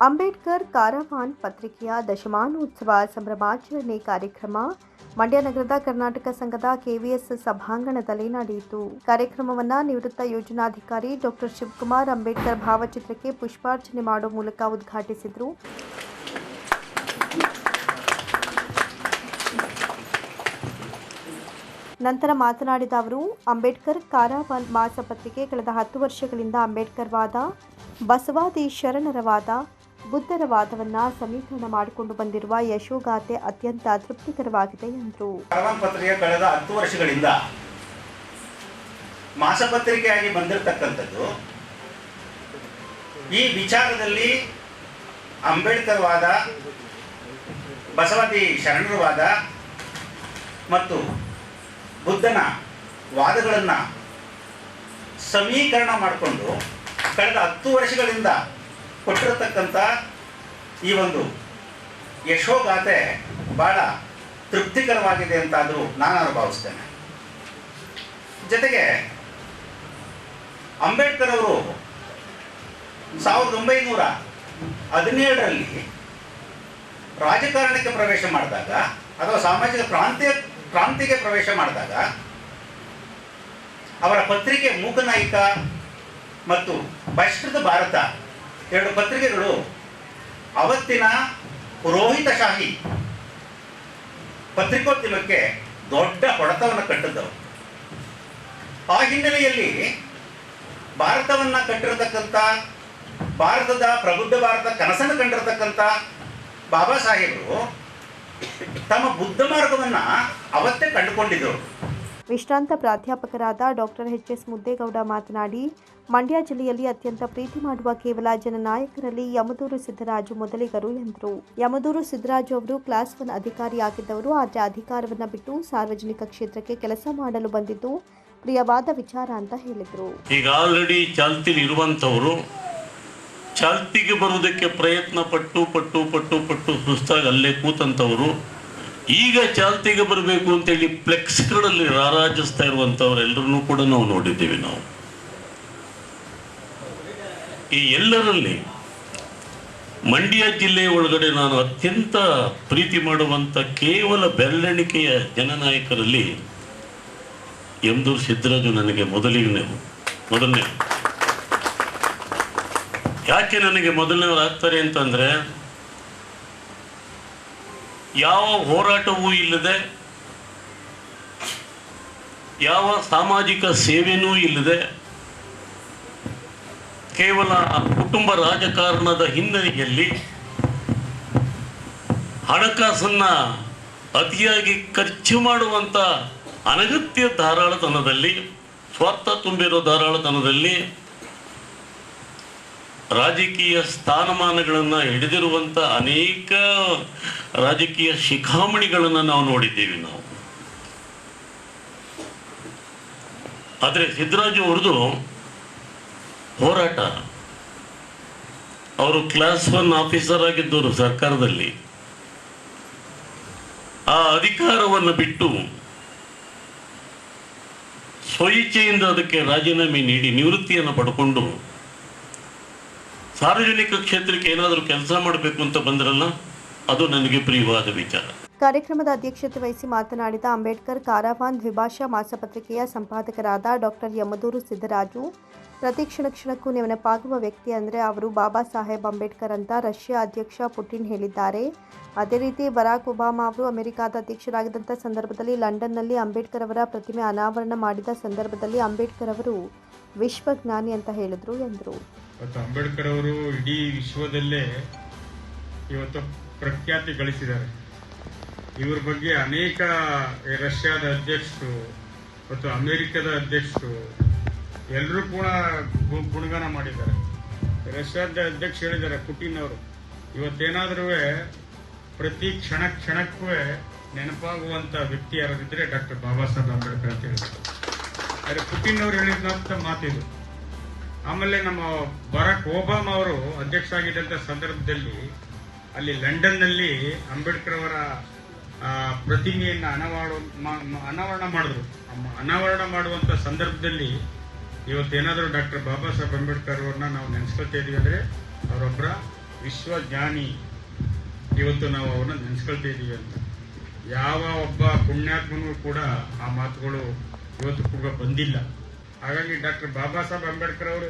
Ambedkar caravan ಪತ್ರಿಕೆಯ ದಶಮಾನೋತ್ಸವ ಸಂಭ್ರಮಾಚರಣೆ ಕಾರ್ಯಕ್ರಮ ಮಂಡ್ಯ ನಗರದ ಕರ್ನಾಟಕ ಸಂಘದ ಕೆವಿಎಸ್ ಸಭಾಂಗಣದಲ್ಲಿ ನಡೆಯಿತು. ಕಾರ್ಯಕ್ರಮವನ್ನು ನಿವೃತ್ತ ಯೋಜನಾಧಿಕಾರಿ ಡಾಕ್ಟರ್ ಶಿವಕುಮಾರ್ ಅಂಬೇಡ್ಕರ್ ಭಾವಚಿತ್ರಕ್ಕೆ ಪುಷ್ಪಾರ್ಚನೆ ಮಾಡುವ ಮೂಲಕ ಉದ್ಘಾಟಿಸಿದರು. ನಂತರ ಮಾತನಾಡಿದ ಅವರು, ಅಂಬೇಡ್ಕರ್ ಕಾರಾವಾನ್ ಮಾಸಪತ್ರಿಕೆ ಕಳೆದ ಹತ್ತು ವರ್ಷಗಳಿಂದ ಅಂಬೇಡ್ಕರ್ ವಾದ, ಬಸವಾದಿ ಶರಣರ ವಾದ ಬುದ್ಧರ ವಾದವನ್ನು ಸಮೀಕರಣ ಮಾಡಿಕೊಂಡು ಬಂದಿರುವ ಯಶೋಗಾಥೆ ಅತ್ಯಂತ ತೃಪ್ತಿಕರವಾಗಿದೆ ಎಂದರು. ಪತ್ರಿಕೆ ಕಳೆದ ಹತ್ತು ವರ್ಷಗಳಿಂದ ಮಾಸಪತ್ರಿಕೆಯಾಗಿ ಬಂದಿರತಕ್ಕಂಥದ್ದು, ಈ ವಿಚಾರದಲ್ಲಿ ಅಂಬೇಡ್ಕರ್ ವಾದ ಬಸವಾದಿ ಶರಣರ ವಾದ ಮತ್ತು ಬುದ್ಧನ ವಾದಗಳನ್ನು ಸಮೀಕರಣ ಮಾಡಿಕೊಂಡು ಕಳೆದ ಹತ್ತು ವರ್ಷಗಳಿಂದ ಕೊಟ್ಟಿರತಕ್ಕಂಥ ಈ ಒಂದು ಯಶೋಗಾಥೆ ಬಹಳ ತೃಪ್ತಿಕರವಾಗಿದೆ ಅಂತಾದರೂ ನಾನು ಅನುಭವಿಸ್ತೇನೆ. ಜೊತೆಗೆ ಅಂಬೇಡ್ಕರ್ ಅವರು ಸಾವಿರದ ಒಂಬೈನೂರ ಹದಿನೇಳರಲ್ಲಿ ರಾಜಕಾರಣಕ್ಕೆ ಪ್ರವೇಶ ಮಾಡಿದಾಗ ಅಥವಾ ಸಾಮಾಜಿಕ ಪ್ರಾಂತ್ಯ ಕ್ರಾಂತಿಗೆ ಪ್ರವೇಶ ಮಾಡಿದಾಗ ಅವರ ಪತ್ರಿಕೆ ಮೂಕನಾಯಿಕ ಮತ್ತು ಬಹಿಷ್ಕೃತ ಭಾರತ ಎರಡು ಪತ್ರಿಕೆಗಳು. ಅವತ್ತಿನ ಪುರೋಹಿತಶಾಹಿ ಪತ್ರಿಕೋದ್ಯಮಕ್ಕೆ ದೊಡ್ಡ ಹೊಡೆತವನ್ನು ಕಟ್ಟಿದ್ದವು ಆ ಹಿನ್ನೆಲೆಯಲ್ಲಿ ಭಾರತವನ್ನು ಕಟ್ಟಿರತಕ್ಕಂಥ ಭಾರತದ ಪ್ರಬುದ್ಧ ಭಾರತ ಕನಸನ್ನು ಕಂಡಿರತಕ್ಕಂಥ ಬಾಬಾ ಸಾಹೇಬರು ತಮ್ಮ ಬುದ್ಧ ಮಾರ್ಗವನ್ನು ಅವತ್ತೇ ಕಂಡುಕೊಂಡಿದ್ದರು. ವಿಶ್ರಾಂತ ಪ್ರಾಧ್ಯಾಪಕರಾದ ಡಾಕ್ಟರ್ ಎಚ್ ಎಸ್ ಮುದ್ದೇಗೌಡ ಮಾತನಾಡಿ, ಮಂಡ್ಯ ಜಿಲ್ಲೆಯಲ್ಲಿ ಅತ್ಯಂತ ಪ್ರೀತಿ ಮಾಡುವ ಕೇವಲ ಜನನಾಯಕರಲ್ಲಿ ಯಮದೂರು ಸಿದ್ದರಾಜು ಮೊದಲಿಗರು ಎಂದರು. ಯಮದೂರು ಸಿದ್ದರಾಜು ಅವರು ಕ್ಲಾಸ್ ಒನ್ ಅಧಿಕಾರಿಯಾಗಿದ್ದವರು ಆದರೆ ಅಧಿಕಾರವನ್ನು ಬಿಟ್ಟು ಸಾರ್ವಜನಿಕ ಕ್ಷೇತ್ರಕ್ಕೆ ಕೆಲಸ ಮಾಡಲು ಬಂದಿದ್ದು ಪ್ರಿಯವಾದ ವಿಚಾರ ಅಂತ ಹೇಳಿದರು. ಈಗ ಆಲ್ರೆಡಿ ಚಾಲ್ತಿಲಿರುವಂಥವರು ಚಾಲ್ತಿಗೆ ಬರುವುದಕ್ಕೆ ಪ್ರಯತ್ನ ಪಟ್ಟು ಪಟ್ಟು ಪಟ್ಟು ಪಟ್ಟು ಸುಸ್ತಾಗಿ ಅಲ್ಲೇ ಕೂತಂಥವರು ಈಗ ಚಾಲ್ತಿಗೆ ಬರಬೇಕು ಅಂತೇಳಿ ಫ್ಲೆಕ್ಸ್ಗಳಲ್ಲಿ ರಾರಾಜಿಸ್ತಾ ಇರುವಂಥವರೆಲ್ಲರನ್ನೂ ಕೂಡ ನಾವು ನೋಡಿದ್ದೀವಿ ನಾವು. ಈ ಎಲ್ಲರಲ್ಲಿ ಮಂಡ್ಯ ಜಿಲ್ಲೆಯ ಒಳಗಡೆ ನಾನು ಅತ್ಯಂತ ಪ್ರೀತಿ ಮಾಡುವಂಥ ಕೇವಲ ಬೆರಳೆಣಿಕೆಯ ಜನನಾಯಕರಲ್ಲಿ ಎಂದು ಸಿದ್ದರಾಜು ನನಗೆ ಮೊದಲಿಗೆ ಮೊದಲನೇ. ಯಾಕೆ ನನಗೆ ಮೊದಲನೇವ್ರು ಆಗ್ತಾರೆ ಅಂತಂದ್ರೆ ಯಾವ ಹೋರಾಟವೂ ಇಲ್ಲದೆ, ಯಾವ ಸಾಮಾಜಿಕ ಸೇವೆನೂ ಇಲ್ಲದೆ, ಕೇವಲ ಕುಟುಂಬ ರಾಜಕಾರಣದ ಹಿನ್ನೆಲೆಯಲ್ಲಿ ಹಣಕಾಸನ್ನ ಅತಿಯಾಗಿ ಖರ್ಚು ಮಾಡುವಂಥ ಅನಗತ್ಯ ಧಾರಾಳತನದಲ್ಲಿ, ಸ್ವಾರ್ಥ ತುಂಬಿರೋ ಧಾರಾಳತನದಲ್ಲಿ ರಾಜಕೀಯ ಸ್ಥಾನಮಾನಗಳನ್ನು ಹಿಡಿದಿರುವಂಥ ಅನೇಕ ರಾಜಕೀಯ ಶಿಖಾಮಣಿಗಳನ್ನು ನಾವು ನೋಡಿದ್ದೀವಿ ನಾವು. ಆದರೆ ಸಿದ್ದರಾಜು ಅವ್ರದ್ದು ಹೋರಾಟ. ಅವರು ಕ್ಲಾಸ್ ಒನ್ ಆಫೀಸರ್ ಆಗಿದ್ದವರು ಸರ್ಕಾರದಲ್ಲಿ. ಆ ಅಧಿಕಾರವನ್ನು ಬಿಟ್ಟು ಸ್ವಇಚ್ಛೆಯಿಂದ ಅದಕ್ಕೆ ರಾಜೀನಾಮೆ ನೀಡಿ ನಿವೃತ್ತಿಯನ್ನು ಪಡ್ಕೊಂಡು ಸಾರ್ವಜನಿಕ ಕ್ಷೇತ್ರಕ್ಕೆ ಏನಾದರೂ ಕೆಲಸ ಮಾಡಬೇಕು ಅಂತ ಬಂದ್ರಲ್ಲ, ಅದು ನನಗೆ ಪ್ರಿಯವಾದ ವಿಚಾರ. ಕಾರ್ಯಕ್ರಮದ ಅಧ್ಯಕ್ಷತೆ ವಹಿಸಿ ಮಾತನಾಡಿದ ಅಂಬೇಡ್ಕರ್, ಕಾರಾವಾನ್ ದ್ವಿಭಾಷಾ ಮಾಸಪತ್ರಿಕೆಯ ಸಂಪಾದಕರಾದ ಡಾಕ್ಟರ್ ಯಮದೂರು ಸಿದ್ದರಾಜು, ಪ್ರತಿ ಕ್ಷಣ ಕ್ಷಣಕ್ಕೂ ನೆನಪಾಗುವ ವ್ಯಕ್ತಿ ಅಂದರೆ ಅವರು ಬಾಬಾ ಸಾಹೇಬ್ ಅಂಬೇಡ್ಕರ್ ಅಂತ ರಷ್ಯಾ ಅಧ್ಯಕ್ಷ ಪುಟಿನ್ ಹೇಳಿದ್ದಾರೆ. ಅದೇ ರೀತಿ ಬರಾಕ್ ಒಬಾಮಾ ಅವರು ಅಮೆರಿಕಾದ ಅಧ್ಯಕ್ಷರಾಗಿದ್ದಂಥ ಸಂದರ್ಭದಲ್ಲಿ ಲಂಡನ್ನಲ್ಲಿ ಅಂಬೇಡ್ಕರ್ ಅವರ ಪ್ರತಿಮೆ ಅನಾವರಣ ಮಾಡಿದ ಸಂದರ್ಭದಲ್ಲಿ ಅಂಬೇಡ್ಕರ್ ಅವರು ವಿಶ್ವಜ್ಞಾನಿ ಅಂತ ಹೇಳಿದರು ಎಂದರು. ಇವತ್ತು ಅಂಬೇಡ್ಕರ್ ಅವರು ಇಡೀ ವಿಶ್ವದಲ್ಲೇ ಇವತ್ತು ಪ್ರಖ್ಯಾತಿ ಗಳಿಸಿದ್ದಾರೆ. ಇವ್ರ ಬಗ್ಗೆ ಅನೇಕ ರಷ್ಯಾದ ಅಧ್ಯಕ್ಷರು ಮತ್ತು ಅಮೆರಿಕದ ಅಧ್ಯಕ್ಷರು ಎಲ್ಲರೂ ಕೂಡ ಗುಣಗಾನ ಮಾಡಿದ್ದಾರೆ. ರಷ್ಯಾದ ಅಧ್ಯಕ್ಷ ಹೇಳಿದ್ದಾರೆ, ಪುಟಿನ್ ಅವರು. ಇವತ್ತೇನಾದ್ರೂ ಪ್ರತಿ ಕ್ಷಣ ಕ್ಷಣಕ್ಕೂ ನೆನಪಾಗುವಂತ ವ್ಯಕ್ತಿ ಯಾರಾದಿದ್ರೆ ಡಾಕ್ಟರ್ ಬಾಬಾ ಸಾಹೇಬ್ ಅಂಬೇಡ್ಕರ್ ಅಂತ ಹೇಳಿದ್ದಾರೆ ಆದರೆ ಪುಟಿನ್ ಅವರು ಹೇಳಿದಂತ ಮಾತಿದು ಆಮೇಲೆ ನಮ್ಮ ಬರಾಕ್ ಒಬಾಮ ಅವರು ಅಧ್ಯಕ್ಷ ಆಗಿದ್ದಂಥ ಸಂದರ್ಭದಲ್ಲಿ ಅಲ್ಲಿ ಲಂಡನ್ನಲ್ಲಿ ಅಂಬೇಡ್ಕರ್ ಅವರ ಪ್ರತಿಮೆಯನ್ನು ಅನಾವರಣ ಅನಾವರಣ ಮಾಡಿದ್ರು. ಅನಾವರಣ ಮಾಡುವಂತ ಸಂದರ್ಭದಲ್ಲಿ ಇವತ್ತೇನಾದರೂ ಡಾಕ್ಟರ್ ಬಾಬಾ ಸಾಹೇಬ್ ಅಂಬೇಡ್ಕರ್ ಅವ್ರನ್ನ ನಾವು ನೆನ್ಸ್ಕೊಳ್ತಾ ಇದೀವಿ ಅಂದರೆ ಅವರೊಬ್ಬರ ವಿಶ್ವಜ್ಞಾನಿ. ಇವತ್ತು ನಾವು ಅವ್ರನ್ನ ನೆನೆಸ್ಕೊಳ್ತಾ ಇದ್ದೀವಿ ಅಂತ. ಯಾವ ಒಬ್ಬ ಪುಣ್ಯಾತ್ಮನೂ ಕೂಡ ಆ ಮಾತುಗಳು ಇವತ್ತು ಕೂಡ ಬಂದಿಲ್ಲ. ಹಾಗಾಗಿ ಡಾಕ್ಟರ್ ಬಾಬಾ ಸಾಹೇಬ್ ಅಂಬೇಡ್ಕರ್ ಅವರು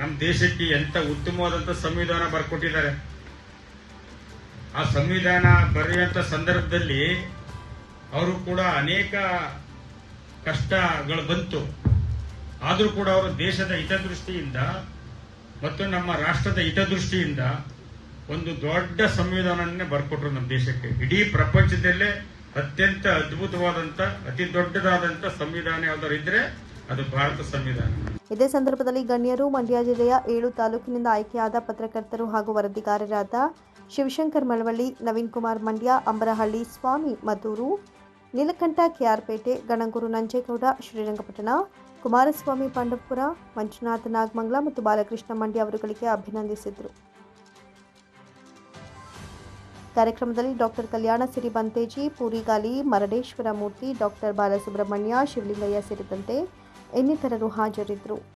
ನಮ್ಮ ದೇಶಕ್ಕೆ ಎಂತ ಉತ್ತಮವಾದಂಥ ಸಂವಿಧಾನ ಬರ್ಕೊಟ್ಟಿದ್ದಾರೆ. ಆ ಸಂವಿಧಾನ ಬರೆಯುವಂಥ ಸಂದರ್ಭದಲ್ಲಿ ಅವರು ಕೂಡ ಅನೇಕ ಕಷ್ಟಗಳು ಬಂತು. ಆದರೂ ಕೂಡ ಅವರು ದೇಶದ ಹಿತದೃಷ್ಟಿಯಿಂದ ಮತ್ತು ನಮ್ಮ ರಾಷ್ಟ್ರದ ಹಿತದೃಷ್ಟಿಯಿಂದ ಒಂದು ದೊಡ್ಡ ಸಂವಿಧಾನವನ್ನೇ ಬರ್ಕೊಟ್ರು ನಮ್ಮ ದೇಶಕ್ಕೆ. ಇಡೀ ಪ್ರಪಂಚದಲ್ಲೇ ಅತ್ಯಂತ ಅದ್ಭುತವಾದಂತ, ಅತಿ ದೊಡ್ಡದಾದಂತ ಸಂವಿಧಾನ ಯಾವ್ದಾದ್ರು ಇದ್ರೆ ಅದು ಭಾರತ ಸಂವಿಧಾನ. ಇದೇ ಸಂದರ್ಭದಲ್ಲಿ ಗಣ್ಯರು ಮಂಡ್ಯ ಜಿಲ್ಲೆಯ ಏಳು ತಾಲೂಕಿನಿಂದ ಆಯ್ಕೆಯಾದ ಪತ್ರಕರ್ತರು ಹಾಗೂ ವರದಿಗಾರರಾದ ಶಿವಶಂಕರ್ ಮಳವಳ್ಳಿ, ನವೀನ್ ಕುಮಾರ್ ಮಂಡ್ಯ, ಅಂಬರಹಳ್ಳಿ ಸ್ವಾಮಿ ಮದ್ದೂರು, ನೀಲಕಂಠ ಕೆಆರ್ಪೇಟೆ, ಗಣಗೂರು ನಂಜೇಗೌಡ, ಶ್ರೀರಂಗಪಟ್ಟಣ, ಕುಮಾರಸ್ವಾಮಿ ಪಾಂಡವಪುರ, ಮಂಜುನಾಥ ನಾಗಮಂಗ್ಲ ಮತ್ತು ಬಾಲಕೃಷ್ಣ ಮಂಡ್ಯ ಅವರುಗಳಿಗೆ ಅಭಿನಂದಿಸಿದರು. ಕಾರ್ಯಕ್ರಮದಲ್ಲಿ ಡಾಕ್ಟರ್ ಕಲ್ಯಾಣ ಸಿರಿ ಬಂತೇಜಿ ಪೂರಿಗಾಲಿ ಮರಡೇಶ್ವರ ಮೂರ್ತಿ, ಡಾಕ್ಟರ್ ಬಾಲಸುಬ್ರಹ್ಮಣ್ಯ, ಶಿವಲಿಂಗಯ್ಯ ಸೇರಿದಂತೆ ಇನ್ನಿತರರು ಹಾಜರಿದ್ದರು